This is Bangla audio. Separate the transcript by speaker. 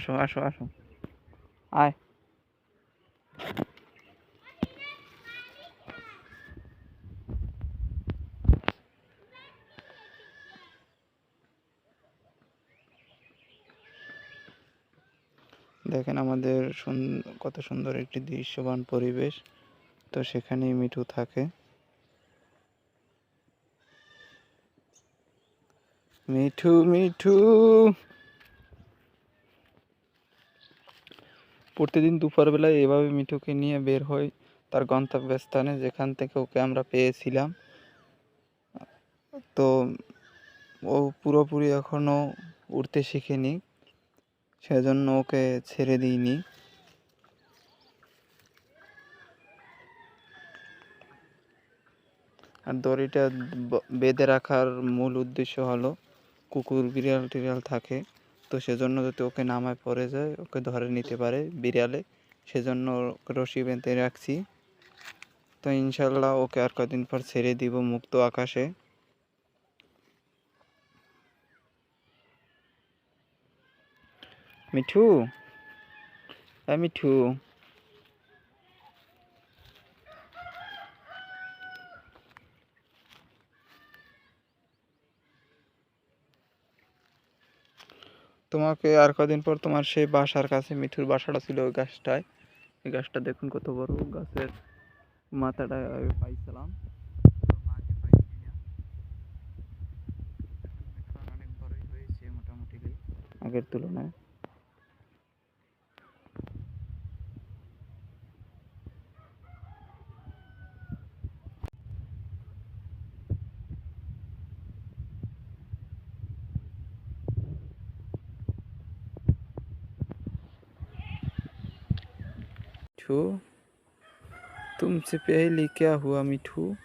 Speaker 1: আসো আসো আসো। আয়। দেখেন আমাদের কত সুন্দর একটি দৃশ্যবান পরিবেশ। তো সেখানেই মিঠু থাকে। মিঠু মিঠু। প্রতিদিন দুপুরবেলায় এভাবে মিঠুকে নিয়ে বের হই তার গন্তব্যস্থানে যেখান থেকে ওকে আমরা পেয়েছিলাম। তো ও পুরোপুরি এখনও উড়তে শিখেনি, সেজন্য ওকে ছেড়ে দিইনি। আর দড়িটা বেঁধে রাখার মূল উদ্দেশ্য হলো কুকুর বিড়াল টিড়াল থাকে। তো সেজন্য যদি ওকে নামায় পড়ে যায়, ওকে ধরে নিতে পারে বিড়ালে, সেজন্য রশি বেঁধে রাখছি। তো ইনশাল্লাহ ওকে আর কদিন পর ছেড়ে দিব মুক্ত আকাশে। মিঠু? মিঠু? তোমাকে আর কদিন পর তোমার সেই বাসার কাছে, মিঠুর বাসাটা ছিল ওই গাছটায়। এই গাছটা দেখুন কত বড়, গাছের মাথাটা আমি পাইছিলাম। আগের মাকে मिठू। तुमसे पहले क्या हुआ मिठू?